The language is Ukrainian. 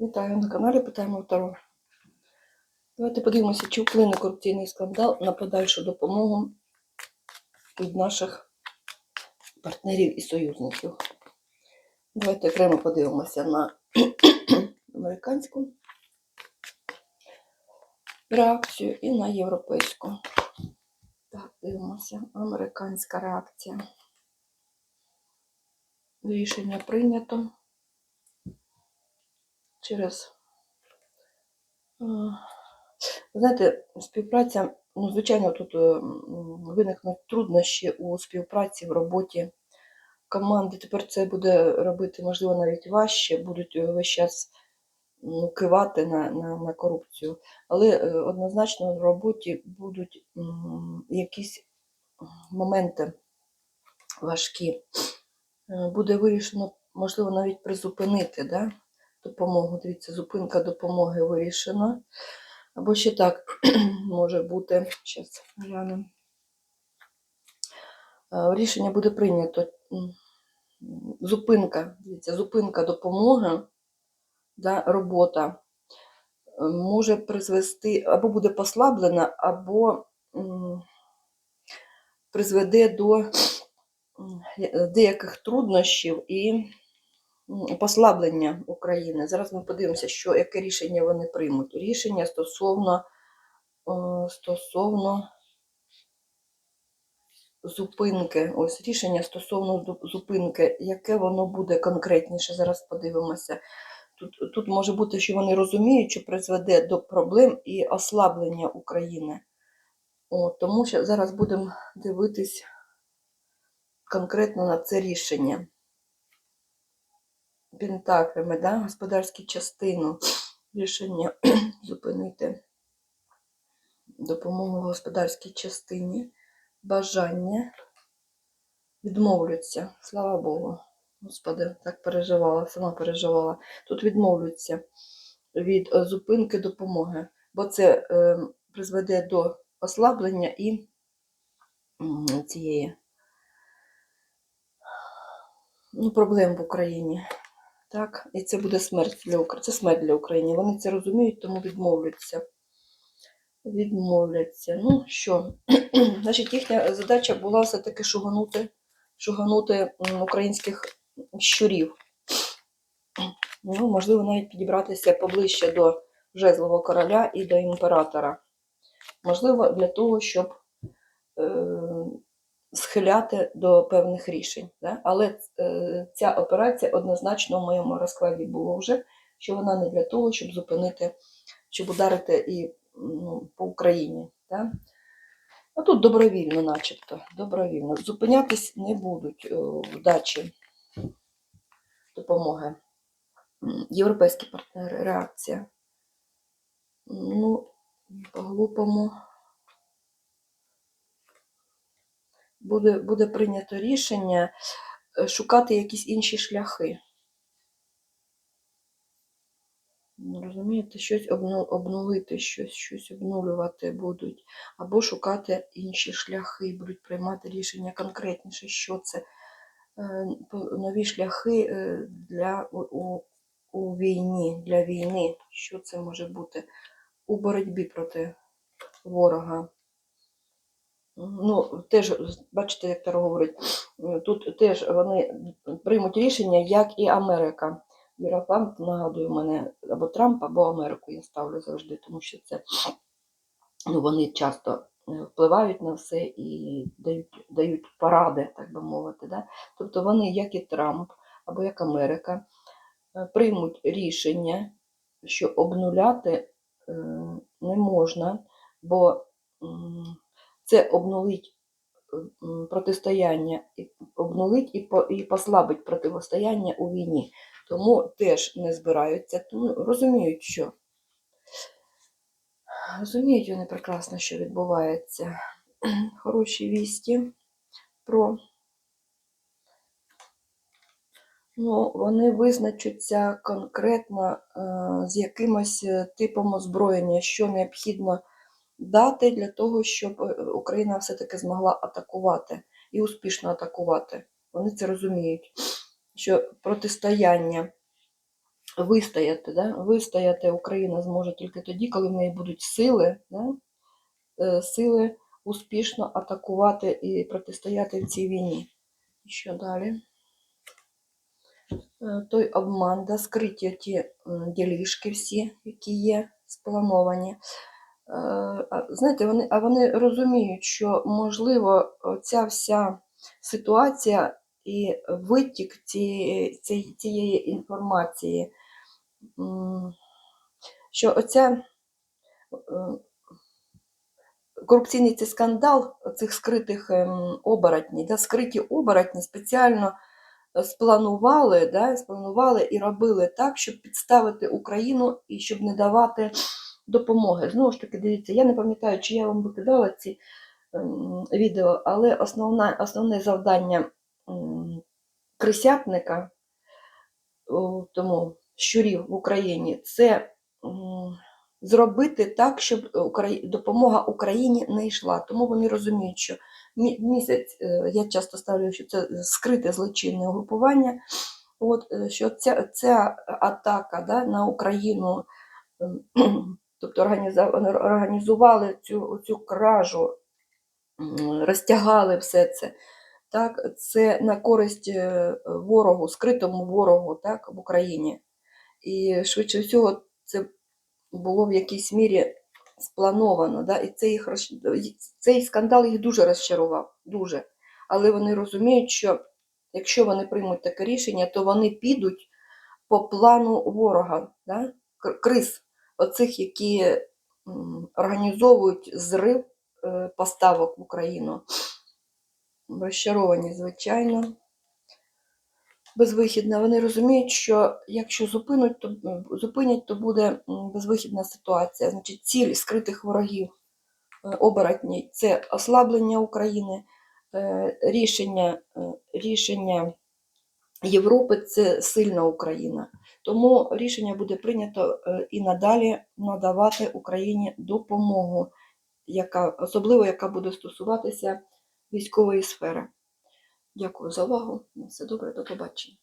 Вітаю на каналі Питаємо Таро. Давайте подивимося, чи вплине корупційний скандал на подальшу допомогу від наших партнерів і союзників. Давайте окремо подивимося на американську реакцію і на європейську. Так, дивимося. Американська реакція. Рішення прийнято через. е, Знаєте, співпраця, ну, звичайно, тут е, виникнуть труднощі у співпраці в роботі команди. Тепер це буде робити, можливо, навіть важче, будуть е, весь час ну, кивати на, на, на корупцію. Але однозначно в роботі будуть якісь моменти важкі. Буде вирішено, можливо, навіть призупинити да, допомогу. Дивіться, зупинка допомоги вирішена. Або ще так може бути. Зараз глянемо. Е, Рішення буде прийнято. Зупинка, дивіться, зупинка допомоги, да, робота е, може призвести, або буде послаблена, або призведе до деяких труднощів і послаблення України. Зараз ми подивимося, що, яке рішення вони приймуть. Рішення стосовно, е, стосовно зупинки. Ось рішення стосовно зупинки, яке воно буде конкретніше, зараз подивимося. Тут, тут може бути, що вони розуміють, що призведе до проблем і ослаблення України. О, тому що зараз будемо дивитись конкретно на це рішення. Пентаклями, да? господарську частину рішення зупинити допомогу господарській частині, бажання відмовляться, слава Богу. Господи, так переживала, сама переживала. Тут відмовляться від е, зупинки допомоги, бо це е, призведе до ослаблення і цієї ну, проблем в Україні. Так, і це буде смерть для України. Це смерть для України. Вони це розуміють, тому відмовляться. Відмовляться. Ну що, значить, їхня задача була все-таки шуганути, шуганути українських щурів. Ну, можливо, навіть підібратися поближче до жезлового короля і до імператора. Можливо, для того, щоб е, схиляти до певних рішень. Да? Але е, ця операція однозначно в моєму розкладі було вже, що вона не для того, щоб зупинити, щоб ударити і ну, по Україні. Да? А тут добровільно, начебто, добровільно. Зупинятись не будуть е, в дачі допомоги. Європейські партнери, реакція. Ну, по-глупому. Буде, буде прийнято рішення е, шукати якісь інші шляхи. Ну, Розумієте, щось обнулити, щось, щось обнулювати будуть, або шукати інші шляхи, будуть приймати рішення конкретніше, що це Е, нові шляхи е, для у, у, у війні, для війни. Що це може бути у боротьбі проти ворога? Ну, теж, бачите, як Таро говорить, тут теж вони приймуть рішення, як і Америка. Єрофант нагадує мене або Трамп, або Америку я ставлю завжди, тому що це ну, вони часто е, впливають на все і дають, дають поради, так би мовити. Да? Тобто вони, як і Трамп або як Америка, е, приймуть рішення, що обнуляти е, не можна, бо це обнулить е, протистояння, обнулить і, і послабить протистояння у війні. Тому теж не збираються, тому розуміють, що розуміють вони прекрасно, що відбувається. Хороші вісті про Ну, вони визначаться конкретно е, з якимось е, типом озброєння, що необхідно дати для того, щоб е, Україна все-таки змогла атакувати і успішно атакувати. Вони це розуміють, що протистояння вистояти. Да? Вистояти Україна зможе тільки тоді, коли в неї будуть сили, да? е, сили успішно атакувати і протистояти в цій війні. Що далі? Е, Той обман, да, скриті ті ділішки всі, які є сплановані. Е, Знаєте, вони, а вони розуміють, що можливо ця вся ситуація і витік цієї, цієї, інформації, що оця е, корупційний цей скандал цих скритих ем, оборотнів, да, скриті оборотні спеціально спланували, да, спланували і робили так, щоб підставити Україну і щоб не давати допомоги. Знову ж таки, дивіться, я не пам'ятаю, чи я вам викидала ці ем, відео, але основна, основне завдання крисятника, тому щурів в Україні, це зробити так, щоб допомога Україні не йшла. Тому вони розуміють, що місяць, е, я часто ставлю, що це скрите злочинне угрупування. От, е, що ця, ця атака да, на Україну, ем, тобто організували цю, цю кражу, розтягали все це. Так, це на користь е, ворогу, скритому ворогу так, в Україні. І швидше всього це було в якійсь мірі сплановано. Да? І це їх, цей скандал їх дуже розчарував. Дуже. Але вони розуміють, що якщо вони приймуть таке рішення, то вони підуть по плану ворога, да? кр- криз, оцих, які організовують зрив е, поставок в Україну. Розчаровані, звичайно. Безвихідна. Вони розуміють, що якщо зупинять, то, зупинять, то буде безвихідна ситуація. Значить, ціль скритих ворогів е, оборотній це ослаблення України, е, рішення, рішення Європи це сильна Україна. Тому рішення буде прийнято е, і надалі надавати Україні допомогу, яка, особливо яка буде стосуватися військової сфери. Дякую за увагу. На все добре, до побачення.